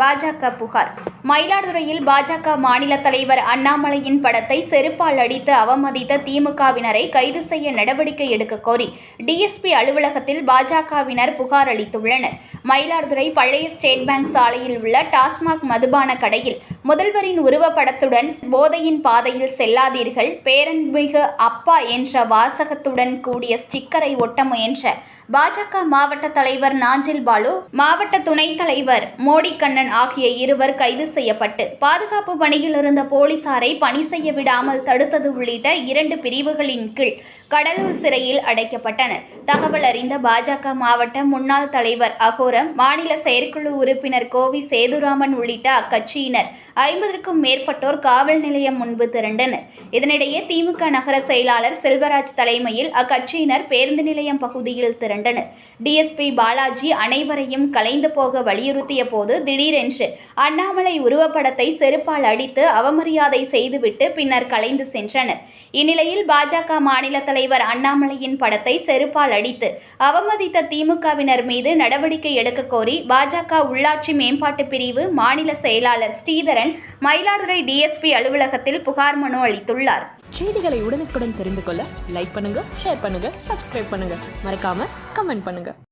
பாஜக புகார். மயிலாடுதுறையில் பாஜக மாநில தலைவர் அண்ணாமலையின் படத்தை செருப்பால் அடித்து அவமதித்த திமுகவினரை கைது செய்ய நடவடிக்கை எடுக்க கோரி டிஎஸ்பி அலுவலகத்தில் பாஜகவினர் புகார் அளித்துள்ளனர். மயிலாடுதுறை பழைய ஸ்டேட் பேங்க் சாலையில் உள்ள டாஸ்மாக் மதுபான கடையில் முதல்வரின் உருவப்படத்துடன் போதையின் பாதையில் செல்லாதீர்கள். பேரன்மிகு அப்பா என்ற வாசகத்துடன் கூடிய ஸ்டிக்கரை ஒட்ட முயன்ற பாஜக மாவட்ட தலைவர் நாஞ்சில் பாலு மாவட்ட துணைத் தலைவர் மோடி கண்ணன் ஆகிய இருவர் கைது செய்யப்பட்டு பாதுகாப்பு பணியில் இருந்த போலீசாரை பணி செய்ய விடாமல் தடுத்தது உள்ளிட்ட இரண்டு பிரிவுகளின் கீழ் கடலூர் சிறையில் அடைக்கப்பட்டனர். தகவல் அறிந்த பாஜக மாவட்ட முன்னாள் தலைவர் அகோரம் மாநில செயற்குழு உறுப்பினர் கோவி சேதுராமன் உள்ளிட்ட அக்கட்சியினர் ஐம்பதற்கும் மேற்பட்டோர் காவல் நிலையம் முன்பு திரண்டனர். இதனிடையே திமுக நகர செயலாளர் செல்வராஜ் தலைமையில் அக்கட்சியினர் பேருந்து நிலையம் பகுதியில் திரண்டனர். டிஎஸ்பி பாலாஜி அனைவரையும் கலைந்து போக வலியுறுத்திய போது திடீரென்று அண்ணாமலை உருவப்படத்தை செருப்பால் அடித்து அவமரியாதை செய்துவிட்டு பின்னர் கலைந்து சென்றனர். இந்நிலையில் பாஜக மாநில தலைவர் அண்ணாமலையின் படத்தை செருப்பால் அடித்து அவமதித்த திமுகவினர் மீது நடவடிக்கை எடுக்க கோரி பாஜக உள்ளாட்சி மேம்பாட்டு பிரிவு மாநில செயலாளர் ஸ்ரீதரன் மயிலாடுதுறை டிஎஸ்பி அலுவலகத்தில் புகார் மனு அளித்துள்ளார். செய்திகளை உடனுக்குடன் தெரிந்து கொள்ள லைக் பண்ணுங்க ஷேர் பண்ணுங்க சப்ஸ்கிரைப் பண்ணுங்க. மறக்காம கமெண்ட் பண்ணுங்க.